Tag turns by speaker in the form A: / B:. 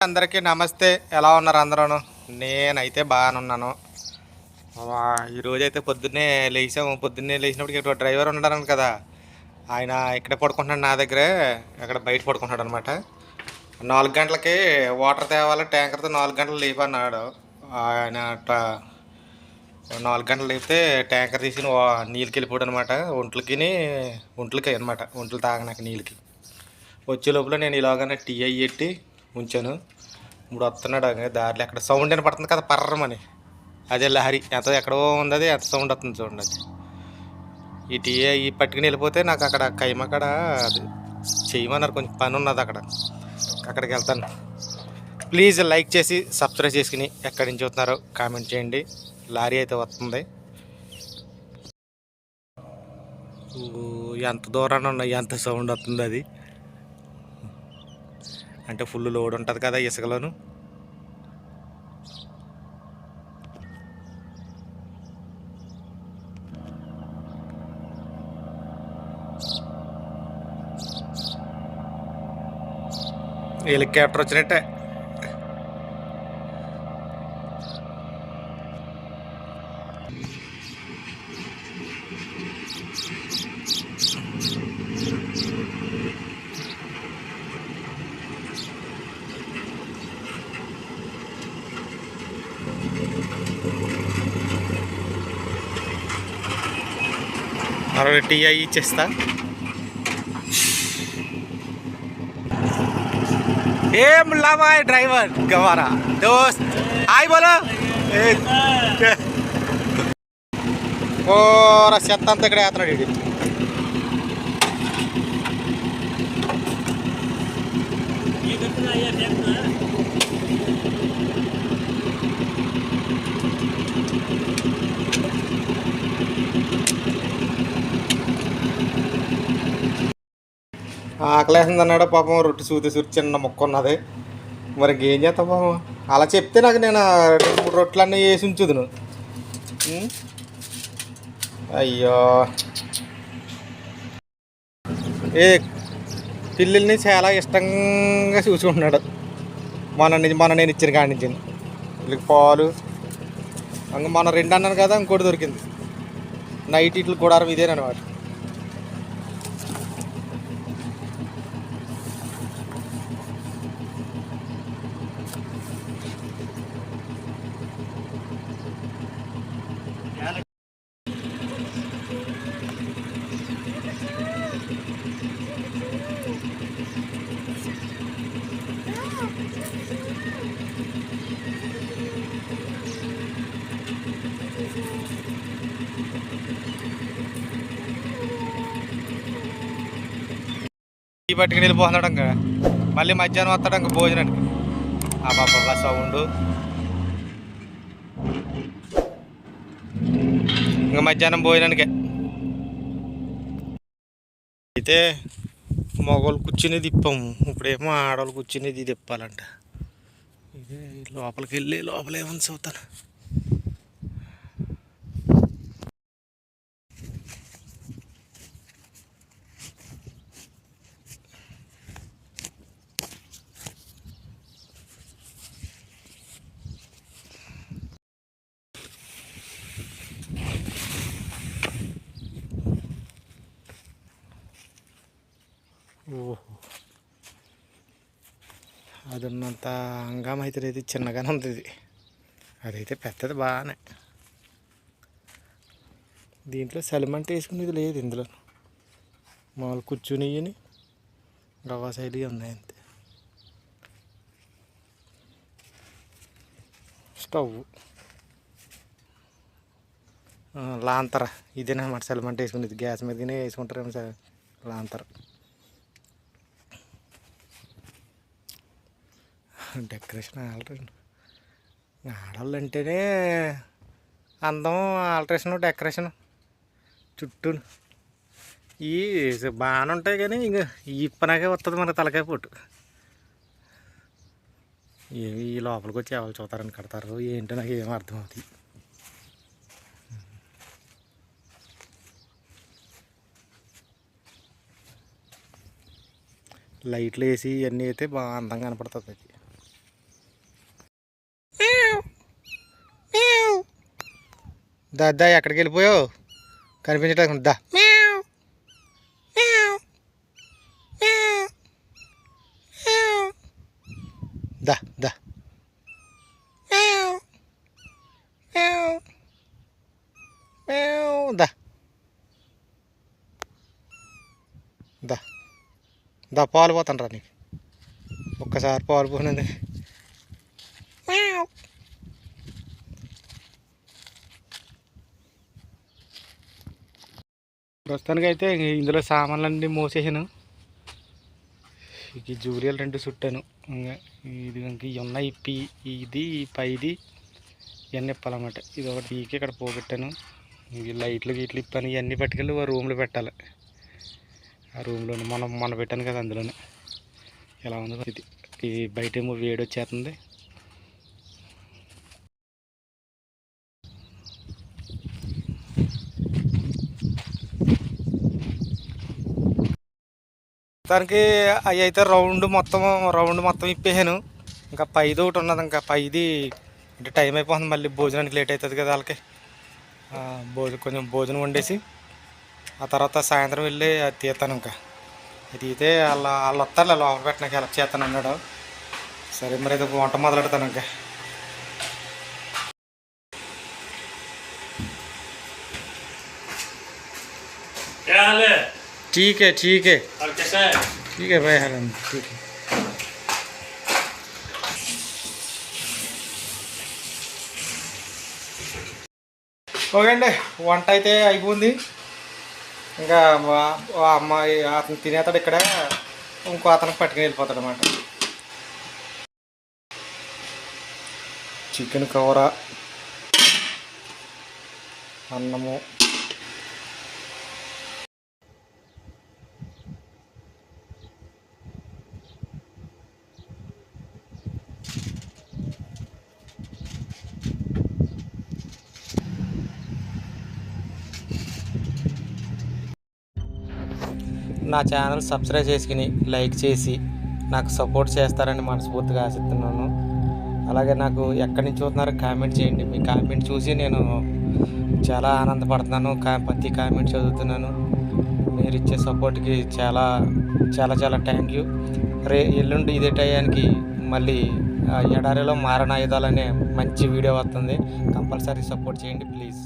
A: అందరికీ నమస్తే. ఎలా ఉన్నారు అందరూ నేనైతే బాగానే ఉన్నాను. ఈరోజు అయితే పొద్దున్నే లేచాము. పొద్దున్నే లేచినప్పటికి ఇక్కడ డ్రైవర్ ఉన్నాడు కదా. ఆయన ఇక్కడ పడుకుంటున్నాడు నా దగ్గరే. అక్కడ బయట పడుకుంటున్నాడు అనమాట నాలుగు గంటలకి వాటర్ తేవాలి ట్యాంకర్తో నాలుగు గంటలు లేపన్నాడు. ఆయన ట- నాలుగు గంటలు అయితే ట్యాంకర్ తీసి వా- నీళ్ళకి వెళ్ళిపోయాడు అనమాట ఒంట్లకి ఒంట్లకి అనమాట ఒంట్లు తాగనాక నీళ్ళకి. వచ్చే లోపల నేను ఇలాగనే టీ అయ్యి పెట్టి ఉంచాను. ఇప్పుడు వస్తున్నాడు దారిలో అక్కడ సౌండ్ అని పడుతుంది కదా పర్రమని. అదే లహరి ఎంత ఎక్కడో ఉంది అది ఎంత సౌండ్ వస్తుంది చూడండి అది. ఈ టీ ఈ పట్టుకుని వెళ్ళిపోతే నాకు అక్కడ కైమ అక్కడ అది చేయమన్నారు. కొంచెం పని ఉన్నది అక్కడ. అక్కడికి వెళ్తాను. ప్లీజ్ లైక్ చేసి సబ్స్క్రైబ్ చేసుకుని ఎక్కడి నుంచి చూస్తున్నారో కామెంట్ చేయండి. లారీ అయితే వస్తుంది. ఎంత దూరాన ఉన్న ఎంత సౌండ్ వస్తుంది అది. అంటే ఫుల్ లోడ్ ఉంటుంది కదా ఇసుకలోను. హెలికాప్టర్ వచ్చినట్టే. అరవై టీ అయ్యి ఇచ్చేస్తా ఏం లవాయ్ డ్రైవర్ గవారా? దోస్త్ హాయ్ బోలో. ఓర చెత్త అంతా ఇక్కడ వేస్తున్నాడు ఇది ఆకలేసింది అన్నాడు పాపం రొట్టె సూతి సూతి చిన్న మొక్క ఉన్నది మరి ఇంకేం చేస్తావు పాపం? అలా చెప్తే నాకు నేను రెండు మూడు రొట్టెలన్నీ వేసి ఉంచుదును. అయ్యో. ఏ పిల్లల్ని చాలా ఇష్టంగా చూసుకుంటున్నాడు. మన మన నేను ఇచ్చిన కాడి నుంచి. వీళ్ళకి పాలు. ఇంక మన రెండు అన్నాను కదా ఇంకోటి దొరికింది. నైట్ ఇట్లు కూడా ఇదేనమాట ఈ పట్టుకుని వెళ్ళిపోతున్నాడు ఇంకా. మళ్ళీ మధ్యాహ్నం వస్తాడు ఇంకా భోజనానికి. ఆ పాప సౌండ్. ఇంకా మధ్యాహ్నం భోజనానికే. అయితే మగవాళ్ళు కూర్చుని తిప్పాము ఇప్పుడేమో ఆడవాళ్ళు కూర్చుని తిప్పాలంట. ఇదే లోపలికి వెళ్ళి లోపల ఏమని చదువుతాను. అది ఉన్నంత హంగామ అయితే లేదు చిన్నగానే ఉంది ఇది అదైతే పెద్దది బాగానే దీంట్లో సెలమెంట్ వేసుకునేది లేదు ఇందులో. మామూలు కూర్చుని గవా శైలి ఉన్నాయి అంతే. స్టవ్. లాంతర. ఇదేనమాట సెలమెంట్ వేసుకునేది. గ్యాస్ మీదనే వేసుకుంటారేమో సార్ లాంతర. డెకరేషన్ ఆల్రెడీ ఆడవాళ్ళు అంటేనే అందం ఆల్ట్రేషన్ డెకరేషన్. చుట్టూ ఈ బాగానే ఉంటాయి కానీ ఇంక ఈ ఇప్పనాకే వస్తుంది మన తలకాయ పొట్టు ఏమి ఈ లోపలికి వచ్చి ఎవరు చూతారని కడతారు? ఏంటో నాకు ఏం అర్థం అవుతుంది లైట్లు వేసి ఇవన్నీ అయితే బాగా అందంగా కనపడుతుంది దా దా ఎక్కడికి వెళ్ళిపోయావు? కనిపించట్లేదు. దా. దా దా. దా. దా. దా పాలు పోతాను రా నీకు. ఒక్కసారి పాలు పోయినది ప్రస్తుతానికి అయితే ఇందులో సామాన్లన్నీ మోసేసాను. ఇక జూలియల్ రెండు చుట్టాను. ఇంకా ఇది ఇంక ఇవి ఉన్నాయి ఇప్పి ఇది పైది ఇవన్నీ ఇప్పాలన్నమాట. ఇది ఒకటి తీకి ఇక్కడ పోగొట్టాను. ఇవి లైట్లు గీట్లు ఇప్పాను. ఇవన్నీ పట్టుకెళ్ళి ఆ రూమ్లో పెట్టాలి. ఆ రూమ్లోనే మనం మొన్న పెట్టాను కదా అందులోనే. ఎలా ఉంది ఇది. ఇది బయట ఏమో వేడి వచ్చేస్తుంది దానికి అవి అయితే రౌండ్ మొత్తం రౌండ్ మొత్తం ఇప్పేసాను ఇంకా పైది ఒకటి ఉన్నది ఇంకా పైది అంటే టైం అయిపోతుంది మళ్ళీ భోజనానికి లేట్ అవుతుంది కదా వాళ్ళకి ఆ, భోజనం కొంచెం భోజనం వండేసి ఆ తర్వాత సాయంత్రం వెళ్ళి అది తీస్తాను ఇంకా అది తీతే వాళ్ళ వాళ్ళు వస్తారు లోపల పెట్టడానికి హెల్ప్ చేస్తాను అన్నాడు సరే మరి అయితే వంట మొదలెడతాను ఇంకా
B: क्या हाल है
A: ठीक है ठीक है
B: और कैसा है
A: ठीक है भाई हरम ठीक है ఓకే అండి వంట అయితే అయిపోయింది ఇంకా మా- ఆ అమ్మాయి అతను తినేతాడు ఇక్కడ ఇంకో అతనికి పట్టుకుని వెళ్ళిపోతాడు అనమాట చికెన్ కూర అన్నము నా ఛానల్ సబ్స్క్రైబ్ చేసుకుని లైక్ చేసి నాకు సపోర్ట్ చేస్తారని మనస్ఫూర్తిగా ఆశిస్తున్నాను. అలాగే నాకు ఎక్కడి నుంచి చూస్తున్నారో కామెంట్ చేయండి. మీ కామెంట్ చూసి నేను చాలా ఆనందపడుతున్నాను. కా ప్రతి కామెంట్ చదువుతున్నాను. మీరు ఇచ్చే సపోర్ట్కి చాలా చాలా చాలా థ్యాంక్ యూ రే ఎల్లుండి ఇదే టయానికి మళ్ళీ ఆ, ఎడారిలో మారణాయుధాలు అనే మంచి వీడియో వస్తుంది. కంపల్సరీ సపోర్ట్ చేయండి ప్లీజ్